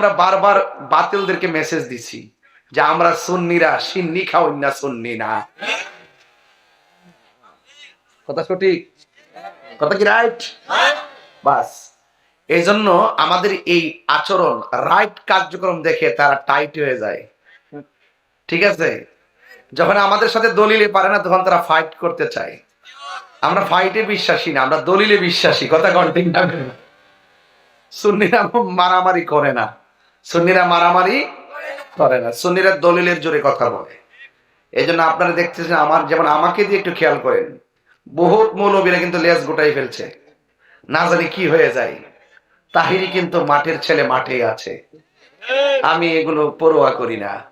আমরা বারবার বাতিলদেরকে মেসেজ দিছি যে আমরা সুন্নিরা, সিন্নি খাওয়াই না সুন্নি না। কথা সঠিক? কথা কি রাইট বাস। এই জন্য আমাদের এই আচরণ রাইট কার্যক্রম দেখে তারা টাইট হয়ে যায়। ঠিক আছে? যখন আমাদের সাথে দলিলে পারে না, তখন তারা ফাইট করতে চায়। আমরা ফাইটে বিশ্বাসী না, আমরা দলিলে বিশ্বাসী। কথা কন্টিনিউ সুন্নিরা মারামারি করে না। সুন্নিরা মারামারি করে না। সুন্নিরা দলিলের জোরে কথা বলে। এই জন্য আপনারা দেখতেছেন আমার যেমন আমাকে দিয়ে একটু খেয়াল করেন। বহুত মৌলবীরা কিন্তু লেজ গোটাই ফেলছে। না জানি কি হয়ে যায়। তাহিরি কিন্তু মাঠের ছেলে মাঠে আছে। আমি এগুলো পড়ুয়া করি না।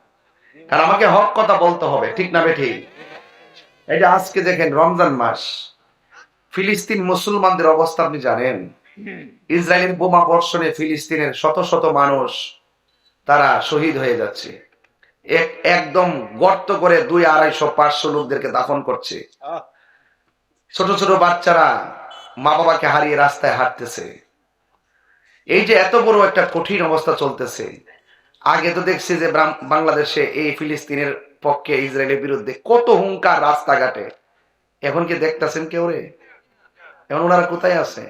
কারণ আমাকে হক কথা বলতে হবে, ঠিক না বেঠিক এটা আজকে দেখেন রমজান মাস। ফিলিস্তিন মুসলমানদের অবস্থা আপনি জানেন? ইসরায়েলের বোমা বর্ষণে ফিলিস্তিনের শত শত মানুষ তারা শহীদ হয়ে যাচ্ছে। এক একদম গর্ত করে দুই আড়াইশো পাঁচশো লোকদেরকে দাফন করছে। ছোট ছোট বাচ্চারা মা বাবাকে হারিয়ে রাস্তায় হাঁটতেছে। এই যে এত বড় একটা কঠিন অবস্থা চলতেছে আগে তো দেখছি যে বাংলাদেশে এই ফিলিস্তিনের পক্ষে ইসরায়েলের বিরুদ্ধে কত হুঙ্কার রাস্তাঘাটে। এখন কি দেখতেছেন কেউ রে? এখন ওনারা কোথায় আছে?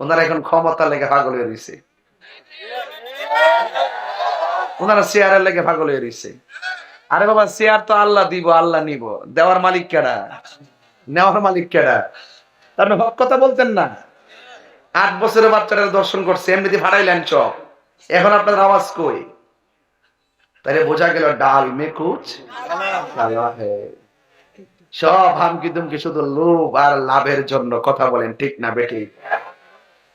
ওনারা এখন ক্ষমতা লেগে পাগল হয়ে দিছে ওনারা চেয়ারের লেগে পাগল হয়ে দিছে আরে বাবা চেয়ার তো আল্লাহ দিব, আল্লাহ নিব। দেওয়ার মালিক কেডা? নেওয়ার মালিক কেডা? তার মানে হক কথা বলতেন না। আট বছরের বাচ্চারা দর্শন করছে, এমনিতে ভাড়াইলেন চক এখন আপনার আওয়াজ কই? তাহলে বোঝা গেল ডাল মে কুচ সব হামকি দুমকি শুধু লোভ আর লাভের জন্য কথা বলেন, ঠিক না বেটি?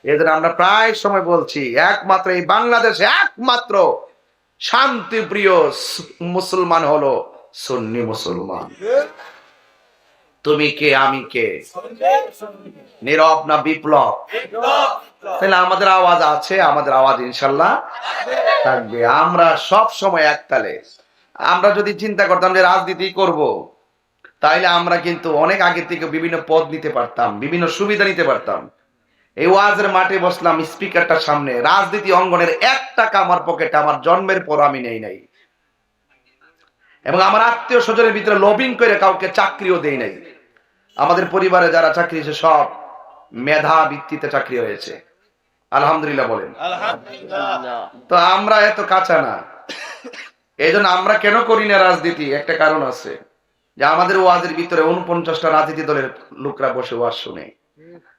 এদের আমরা প্রায় সময় বলছি, একমাত্র এই বাংলাদেশে একমাত্র শান্তি প্রিয় মুসলমান হলো সুন্নি মুসলমান। তুমি কে, আমি কে? নীরব না বিপ্লব? তাহলে আমাদের আওয়াজ আছে, আমাদের আওয়াজ ইনশাল্লাহ থাকবে। আমরা সব সময় একতালে। আমরা যদি চিন্তা করতাম যে রাজনীতি করব, তাইলে আমরা কিন্তু অনেক আগে থেকে বিভিন্ন পদ নিতে পারতাম, বিভিন্ন সুবিধা নিতে পারতাম। এই ওয়াজের মাঠে বসলাম স্পিকারটার সামনে। রাজনীতি অঙ্গনের এক টাকা আমার পকেটে আমার জন্মের পর আমি নেই নাই। এবং আমার আত্মীয় স্বজনের ভিতরে লবিং করে কাউকে চাকরিও দেই নাই। আমাদের পরিবারে যারা চাকরি হয়েছে সব মেধা ভিত্তিতে চাকরি হয়েছে। আলহামদুলিল্লাহ বলেন। তো আমরা এত কাঁচা না। এই জন্য আমরা কেন করি না রাজনীতি? একটা কারণ আছে। যে আমাদের ওয়াজের ভিতরে উনপঞ্চাশটা রাজনীতি দলের লোকরা বসে ওয়াজ শুনে।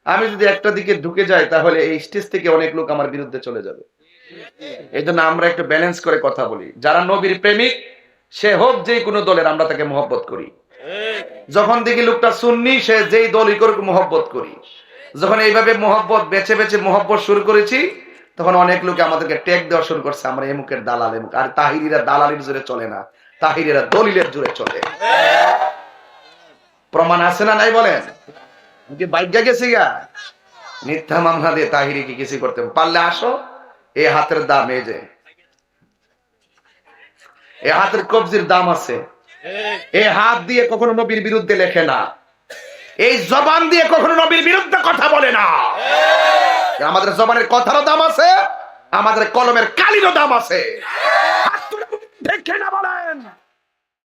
আমি যদি একটা দিকে ঢুকে যাই, তাহলে এই স্টেজ থেকে অনেক লোক আমার বিরুদ্ধে চলে যাবে। এই জন্য আমরা একটু ব্যালেন্স করে কথা বলি। যারা নবীর প্রেমিক, সে হোক যে কোনো দলের, আমরা তাকে মহব্বত করি। যখন দেখি লোকটা শুননি সে যেই দলই করুক, মহব্বত করি। যখন এইভাবে মহব্বত, বেছে বেছে মহব্বত শুরু করেছি, তখন অনেক লোকে আমাদেরকে ট্যাগ দেওয়া শুরু করছে, আমরা এমুকের দালাল এমুক আর তাহিরিরা দালালির জোরে চলে না। তাহিরিরা দলিলের জোরে চলে। প্রমাণ আছে না নাই বলেন? বাইকা গেছি গা মিথ্যা মামলা দিয়ে কিছু করতে পারলে আসো এই হাতের দাম যে। হাতের কবজির দাম আছে। হাত দিয়ে কখনো নবীর বিরুদ্ধে লেখে না। এই জবান দিয়ে কখনো নবীর বিরুদ্ধে কথা বলে না। আমাদের জবানের কথারও দাম আছে, আমাদের কলমের কালিরও দাম আছে। দেখে না